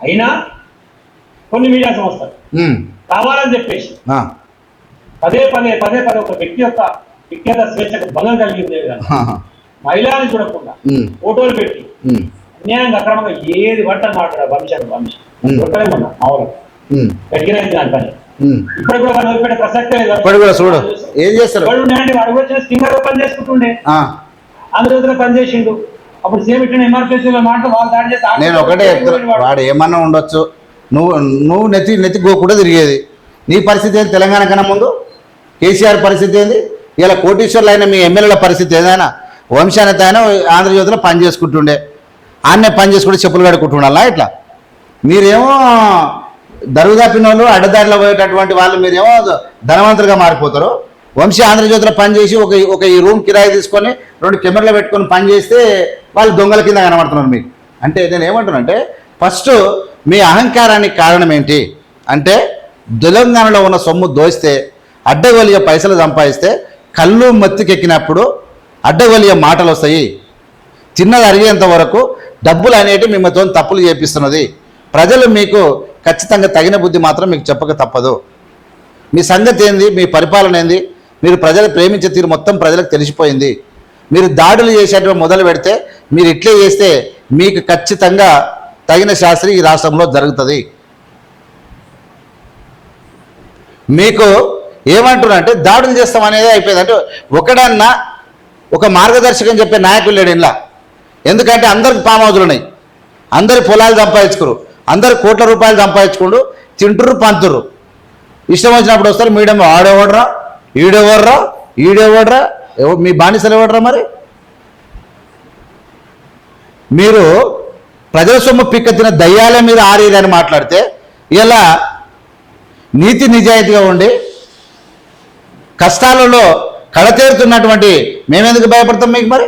అయినా కొన్ని మీడియా సంస్థలు కావాలని చెప్పేసి పదే పదే పదే పదే ఒక వ్యక్తి యొక్క వ్యక్తిగత స్వేచ్ఛకు భంగం కలిగిందే విధంగా మహిళని చూడకుండా ఫోటోలు పెట్టి అన్యాయంగా అక్రమంగా ఏది పట్ట మాట్లాడారు వంశాలు వంశం ఉమ్. దొరకలే మొన్న మామూలు ఉమ్, గట్టిగానే దాని పని. ఇప్పుడు కూడా వాళ్ళు వదిలిపెట్టే ప్రసక్తే లేదు. ఇప్పుడు కూడా చూడు. ఏం చేస్తారు వాడు ఉన్నాయండి వాడు కూడా చిన్న పని చేసుకుంటుండే. ఆ, ఆంధ్రప్రదేశ్లో పని చేసిండు. అప్పుడు సీఎం ఇట్లా ఎంఆర్పీసీ మాట వాళ్ళు దాడి చేసి నేను ఒకటే చెప్తున్నా వాడు ఏమన్నా ఉండొచ్చు. నువ్వు నువ్వు నెత్తి నెత్తి గోకుండా తిరిగేది. నీ పరిస్థితి ఏంది తెలంగాణ కన్నా ముందు? కేసీఆర్ పరిస్థితి ఏంది? ఇలా కోటీశ్వర్లు అయిన మీ ఎమ్మెల్యేల పరిస్థితి ఏదైనా? వంశానత ఆయన ఆంధ్రజ్యోతిలో పని చేసుకుంటుండే. ఆన్నే పని చేసుకుంటే చెప్పులు కడుక్కుంటుండాలా ఇట్లా? మీరేమో దరువుదాపిన వాళ్ళు అడ్డదారిలో పోయేటటువంటి వాళ్ళు మీరేమో ధనవంతులుగా మారిపోతారు. వంశీ ఆంధ్రజ్యోతిలో పనిచేసి ఒక ఒక ఈ రూమ్ కిరాయి తీసుకొని రెండు కెమెరాలు పెట్టుకొని పని చేస్తే వాళ్ళు దొంగల కింద కనబడుతున్నారు మీకు. అంటే నేను ఏమంటున్నానంటే ఫస్ట్ మీ అహంకారానికి కారణం ఏంటి? అంటే తెలంగాణలో ఉన్న సొమ్ము దోస్తే అడ్డగోలియ పైసలు సంపాదిస్తే కళ్ళు మత్తికెక్కినప్పుడు అడ్డగోలియ మాటలు వస్తాయి. చిన్నది అరిగేంత వరకు డబ్బులు అనేటివి మిమ్మల్తో తప్పులు చేపిస్తున్నది. ప్రజలు మీకు ఖచ్చితంగా తగిన బుద్ధి మాత్రం మీకు చెప్పక తప్పదు. మీ సంగతి ఏంది? మీ పరిపాలన ఏంది? మీరు ప్రజలు ప్రేమించే తీరు మొత్తం ప్రజలకు తెలిసిపోయింది. మీరు దాడులు చేసేటువంటి మొదలు పెడితే మీరు ఇట్లే చేస్తే మీకు ఖచ్చితంగా తగిన శాస్త్రి ఈ రాష్ట్రంలో జరుగుతుంది. మీకు ఏమంటున్నారంటే దాడులు చేస్తాం అనేది అయిపోయింది. అంటే ఒకడన్నా ఒక మార్గదర్శకం చెప్పే నాయకులు లేడు ఇలా ఎందుకంటే అందరికి పామ్ ఉన్నాయి. అందరి పొలాలు సంపాదించుకురు. అందరు కోట్ల రూపాయలు సంపాదించుకుంటూ తింటుర్రు పంతురు ఇష్టం వచ్చినప్పుడు వస్తారు మీడియం ఆడేవాడరా ఈడెవర్రా ఈడేవాడరా మీ బానిసలు ఎవడరా మరి? మీరు ప్రజల సొమ్ము పిక్కెత్తిన దయ్యాల మీద ఆరేదని మాట్లాడితే ఇలా నీతి నిజాయితీగా ఉండి కష్టాలలో కడతేరుతున్నటువంటి మేమెందుకు భయపడతాం మీకు మరి?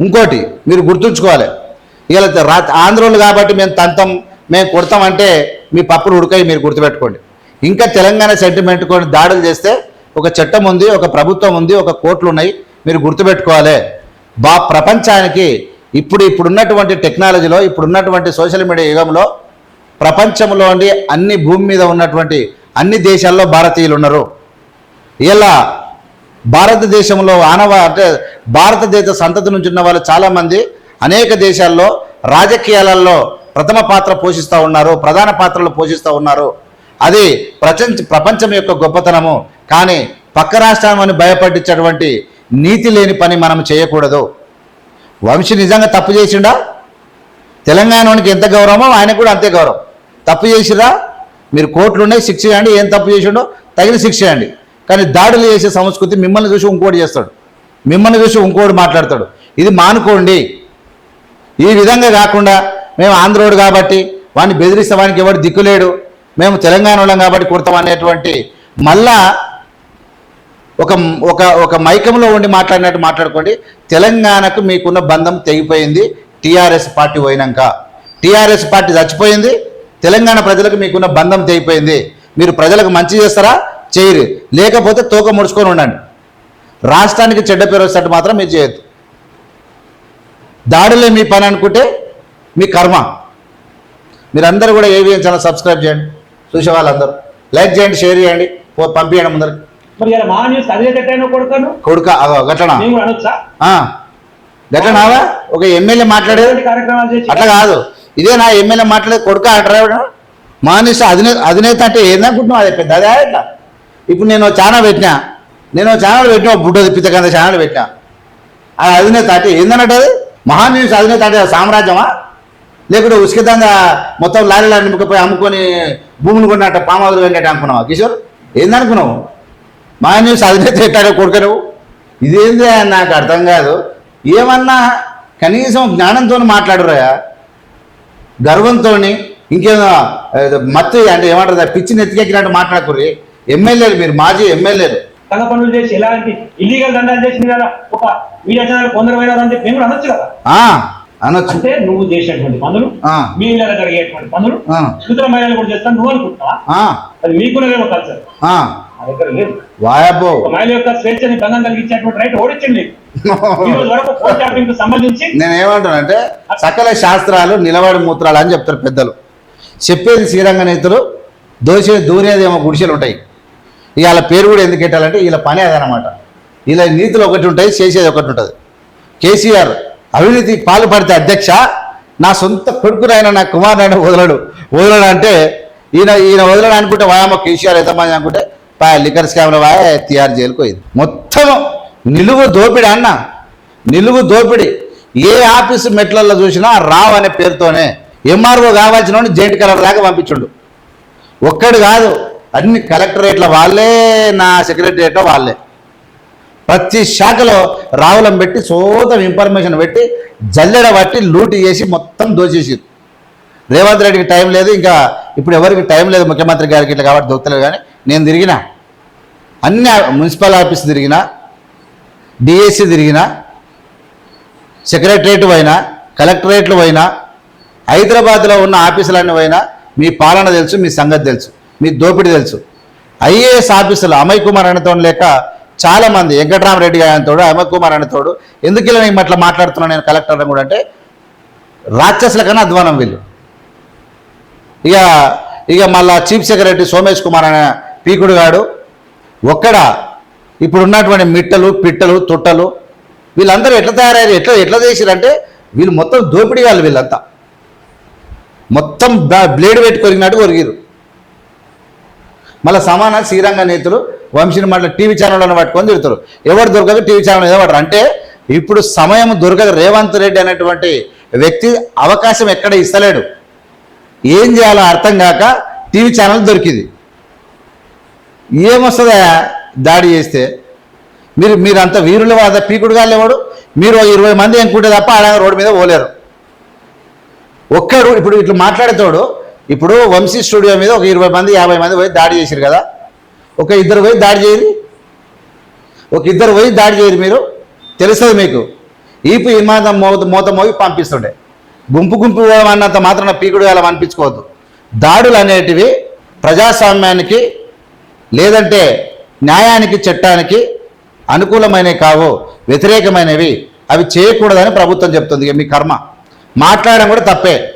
ఇంకోటి మీరు గుర్తుంచుకోవాలి. ఇలా రా ఆంధ్రోళ్ళు కాబట్టి మేము తంతం మేము కొడతామంటే మీ పప్పులు ఉడకాయి మీరు గుర్తుపెట్టుకోండి. ఇంకా తెలంగాణ సెంటిమెంట్ కొన్ని దాడులు చేస్తే ఒక చట్టం ఉంది ఒక ప్రభుత్వం ఉంది ఒక కోర్టులు ఉన్నాయి. మీరు గుర్తుపెట్టుకోవాలి. బా ప్రపంచానికి ఇప్పుడు ఇప్పుడున్నటువంటి టెక్నాలజీలో ఇప్పుడున్నటువంటి సోషల్ మీడియా యుగంలో ప్రపంచంలోని అన్ని భూమి మీద ఉన్నటువంటి అన్ని దేశాల్లో భారతీయులు ఉన్నారు ఇలా భారతదేశంలో ఆనవ అంటే భారతదేశ సంతతి నుంచి ఉన్న వాళ్ళు చాలామంది అనేక దేశాల్లో రాజకీయాలలో ప్రథమ పాత్ర పోషిస్తూ ఉన్నారు ప్రధాన పాత్రలు పోషిస్తూ ఉన్నారు. అది ప్రపంచ ప్రపంచం యొక్క గొప్పతనము. కానీ పక్క రాష్ట్రాన్ని భయపడించేటువంటి నీతి లేని పని మనం చేయకూడదు. వంశీ నిజంగా తప్పు చేసిండా? తెలంగాణకి ఎంత గౌరవమో ఆయనకు కూడా అంతే గౌరవం. తప్పు చేసిరా మీరు కోర్టులు ఉన్నాయి శిక్ష చేయండి ఏం తప్పు చేసిండో తగిన శిక్ష చేయండి కానీ దాడులు చేసే సంస్కృతి మిమ్మల్ని చూసి ఇంకోటి చేస్తాడు. మిమ్మల్ని చూసి ఇంకోటి మాట్లాడతాడు. ఇది మానుకోండి. ఈ విధంగా కాకుండా మేము ఆంధ్రోడు కాబట్టి వాడిని బెదిరిస్తే వానికి ఎవడు దిక్కులేడు. మేము తెలంగాణ వాళ్ళం కాబట్టి కుడతాం అనేటువంటి మళ్ళా ఒక ఒక ఒక మైకంలో ఉండి మాట్లాడినట్టు మాట్లాడుకోండి. తెలంగాణకు మీకున్న బంధం తెగిపోయింది. టీఆర్ఎస్ పార్టీ పోయినాక. టీఆర్ఎస్ పార్టీ చచ్చిపోయింది. తెలంగాణ ప్రజలకు మీకున్న బంధం తెగిపోయింది. మీరు ప్రజలకు మంచి చేస్తారా? చేయరు. లేకపోతే తోక ముడుచుకొని ఉండండి. రాష్ట్రానికి చెడ్డ పేరు వచ్చేటట్టు మాత్రం మీరు చేయొద్దు. దాడులే మీ పని అనుకుంటే మీ కర్మ. మీరందరూ కూడా ఏవిఎం ఛానల్ సబ్స్క్రైబ్ చేయండి. చూసే వాళ్ళందరూ లైక్ చేయండి షేర్ చేయండి. పంపించండి ముందరికి. మరి ఇలా మా న్యూస్ అదే కట్టైనా కొడుకను? కొడుక అదో కూడా అనొచ్చా? ఒక ఎమ్మెల్యే మాట్లాడేది ఎలాంటి కార్యక్రమాలు చేసి? అట్లా కాదు. ఇదే నా ఎమ్మెల్యే మాట్లాడేది కొడుక అంటారా మానేసి అధినేత అధినేత అంటే ఏందనుకుంటున్నావు అది పెద్ద అదే ఇట్లా. ఇప్పుడు నేను ఛానల్ పెట్టినా. నేను ఛానల్ పెట్టిన బుడ్డది పిత్తకంద ఛానల్ పెట్టినా. ఆ అధినేత అంటే ఏందన్నట్టు అది? మహాన్యూస్ అధినేత అంటే సామ్రాజ్యమా? లేకుంటే ఉసుకితంగా మొత్తం లారీలు నింపుకపోయి అమ్ముకొని భూములు కొన్నట్ట పామాదులు వెంకట అనుకున్నావా కిషోర్? ఏందనుకున్నావు మహాన్యూస్ అధినేత పెట్టాడు కొడుకు నువ్వు ఇదేంది అని నాకు అర్థం కాదు. ఏమన్నా కనీసం జ్ఞానంతో మాట్లాడరా గర్వంతో ఇంకేదో మత్తు అంటే ఏమంటారు పిచ్చి నెత్తికెక్కినట్టు మాట్లాడుకుర్రి. ఎమ్మెల్యేలు మీరు మాజీ ఎమ్మెల్యేలు. తన పనులు చేసి ఎలాంటి ఇల్లీగల్ దండాలు చేసిన కదా ఒక మీడియా ఛానల్ కొందరు పోయినారు చెప్పి మేము అనొచ్చు కదా? ఆ, అనొచ్చు. అంటే నువ్వు చేసేటువంటి పనులు మీ ఇళ్ళలో జరిగేటువంటి పనులు సుతర మహిళలు కూడా చేస్తాను నువ్వు అనుకుంటున్నావా అది మీకున్నదేమో కల్చర్. వాయబో మహిళ యొక్క స్వేచ్ఛని కలిగించేటువంటి రైట్ ఓడించండి సంబంధించి నేను ఏమంటానంటే సకల శాస్త్రాలు నిలబడి మూత్రాలు అని చెప్తారు పెద్దలు. చెప్పేది శ్రీరంగ నేతలు దోషే దూరేదేమో గుడిసెలు ఉంటాయి. ఇవాళ పేరు కూడా ఎందుకు పెట్టాలంటే వీళ్ళ పని అదనమాట. వీళ్ళ నీతులు ఒకటి ఉంటాయి చేసేది ఒకటి ఉంటుంది. కేసీఆర్ అవినీతి పాల్పడితే అధ్యక్ష నా సొంత కొడుకునైనా నా కుమారునైనా వదలడు. వదలడు అంటే ఈయన ఈయన వదలడు అనుకుంటే వాయమ్మ కేసీఆర్ ఎంతమంది అనుకుంటే లిక్కర్ స్కామ్లో వాయ తిహార్ జైలుకు పోయింది. మొత్తం నిలువు దోపిడి అన్న నిలువు దోపిడి. ఏ ఆఫీసు మెట్లలో చూసినా రావు అనే పేరుతోనే ఎంఆర్ఓ కావాల్సిన జైంట్ కలర్ దాకా పంపించుండు. ఒక్కడు కాదు అన్ని కలెక్టరేట్ల వాళ్ళే నా సెక్రటరియట్లో వాళ్ళే. ప్రతి శాఖలో రావులం పెట్టి సోదం ఇన్ఫర్మేషన్ పెట్టి జల్లెడ పట్టి లూటు చేసి మొత్తం దోచేసి రేవంత్ రెడ్డికి టైం లేదు ఇంకా ఇప్పుడు ఎవరికి టైం లేదు ముఖ్యమంత్రి గారికి ఇట్లా కాబట్టి దొరుకుతలేదు కానీ నేను తిరిగినా. అన్ని మున్సిపల్ ఆఫీస్ తిరిగినా డిఎస్సి తిరిగినా సెక్రటరేట్ పోయినా కలెక్టరేట్లు పోయినా హైదరాబాద్లో ఉన్న ఆఫీసులన్నీ పోయినా మీ పాలన తెలుసు మీ సంగతి తెలుసు మీ దోపిడీ తెలుసు. ఐఏఎస్ ఆఫీసులు అమయ్ కుమార్ అనేతో లేక చాలామంది వెంకటరామరెడ్డి ఆయనతోడు అమయ్ కుమార్ అనేతోడు ఎందుకు ఇలా నేను అట్లా మాట్లాడుతున్నాను నేను కలెక్టర్ కూడా అంటే రాక్షసుల కన్నా అధ్వానం వీళ్ళు. ఇక ఇక మళ్ళా చీఫ్ సెక్రటరీ సోమేష్ కుమార్ అనే పీకుడు గాడు ఒక్కడ ఇప్పుడు ఉన్నటువంటి మిట్టలు పిట్టలు తుట్టలు వీళ్ళందరూ ఎట్లా తయారయ్యారు ఎట్లా ఎట్లా చేసిరంటే వీళ్ళు మొత్తం దోపిడీ వాళ్ళు వీళ్ళంతా. మొత్తం బ్లేడ్ పెట్టి కొరిగినట్టు కొరిగిరు మళ్ళీ సమాన శ్రీరంగ నేతలు వంశీని మళ్ళీ టీవీ ఛానళ్ళను పట్టుకొని తిరుగుతారు. ఎవరు దొరకదు టీవీ ఛానల్ ఏదో పడరు. అంటే ఇప్పుడు సమయం దొరకదు. రేవంత్ రెడ్డి అనేటువంటి వ్యక్తి అవకాశం ఎక్కడ ఇస్తలేడు. ఏం చేయాలో అర్థం కాక టీవీ ఛానల్ దొరికింది. ఏమొస్తుందా? దాడి చేస్తే. మీరు మీరంత వీరుల వాద పీకుడుగా లేవాడు మీరు ఇరవై మంది ఎంకుంటే తప్ప ఆడ రోడ్డు మీద పోలేరు. ఒక్కడు ఇప్పుడు ఇట్లా మాట్లాడేతోడు ఇప్పుడు వంశీ స్టూడియో మీద ఒక ఇరవై మంది యాభై మంది పోయి దాడి చేశారు కదా. ఒక ఇద్దరు పోయి దాడి చేయరు. ఒక ఇద్దరు పోయి దాడి చేయరు మీరు. తెలుస్తుంది మీకు. ఈపు విమానం మోత మూత మోగి పంపిస్తుండే. గుంపు గుంపు అన్నంత మాత్రం పీకుడు అలా అనిపించుకోవద్దు. దాడులు అనేటివి ప్రజాస్వామ్యానికి లేదంటే న్యాయానికి చట్టానికి అనుకూలమైనవి కావు వ్యతిరేకమైనవి అవి చేయకూడదని ప్రభుత్వం చెప్తుంది. ఇక మీ కర్మ. మాట్లాడడం కూడా తప్పే.